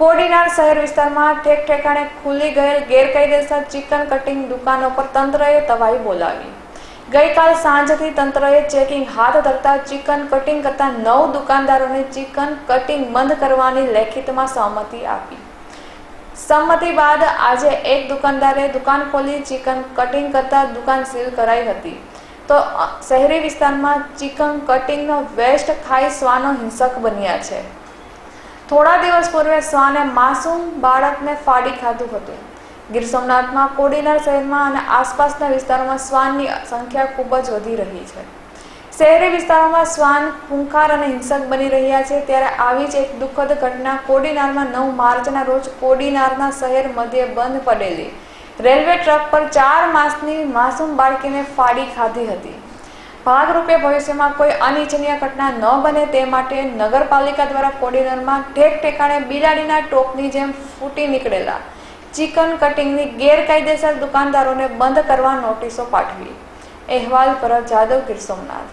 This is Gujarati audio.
કોડીનાર શહેર વિસ્તારમાં ઠેક ઠેકાણે ખુલી ગયેલ ગેરકાયદેસર ચિકન કટિંગ દુકાનો પર તંત્રએ તવાઈ બોલાવી. ગઈકાલ સાંજથી તંત્રએ ચેકિંગ હાથ ધરતા ચિકન કટિંગ કરતા નવ દુકાનદારોને ચિકન કટિંગ બંધ કરવાની લેખિતમાં સહમતિ આપી. સંમતિ બાદ આજે એક દુકાનદારે દુકાન ખોલી ચિકન કટિંગ કરતા દુકાન સીલ કરાઈ હતી. તો શહેરી વિસ્તારમાં ચિકન કટિંગનો વેસ્ટ ખાઈ શ્વાનો હિંસક બન્યા છે. થોડા દિવસ પૂર્વે શ્વાને માસૂમ બાળકને ફાડી ખાધું હતું. ગીર સોમનાથમાં કોડીનાર શહેરમાં અને આસપાસના વિસ્તારોમાં શ્વાનની સંખ્યા ખૂબ જ વધી રહી છે. શહેરી વિસ્તારોમાં શ્વાન ખૂંખાર અને હિંસક બની રહ્યા છે, ત્યારે આવી જ એક દુઃખદ ઘટના કોડીનારમાં નવ માર્ચના રોજ કોડીનારના શહેર મધ્યે બંધ પડેલી. રેલવે ટ્રક પર ચાર માસની માસૂમ બાળકીને ફાડી ખાધી હતી. ભાગરૂપે ભવિષ્યમાં કોઈ અનિચ્છનીય ઘટના ન બને તે માટે નગરપાલિકા દ્વારા કોડીનારમાં ઠેક ઠેકાણે બિલાડીના ટોપની જેમ ફૂટી નીકળેલા ચિકન કટિંગની ગેરકાયદેસર દુકાનદારોને બંધ કરવા નોટિસો પાઠવી. અહેવાલ પરત જાદવ ગીર સોમનાથ.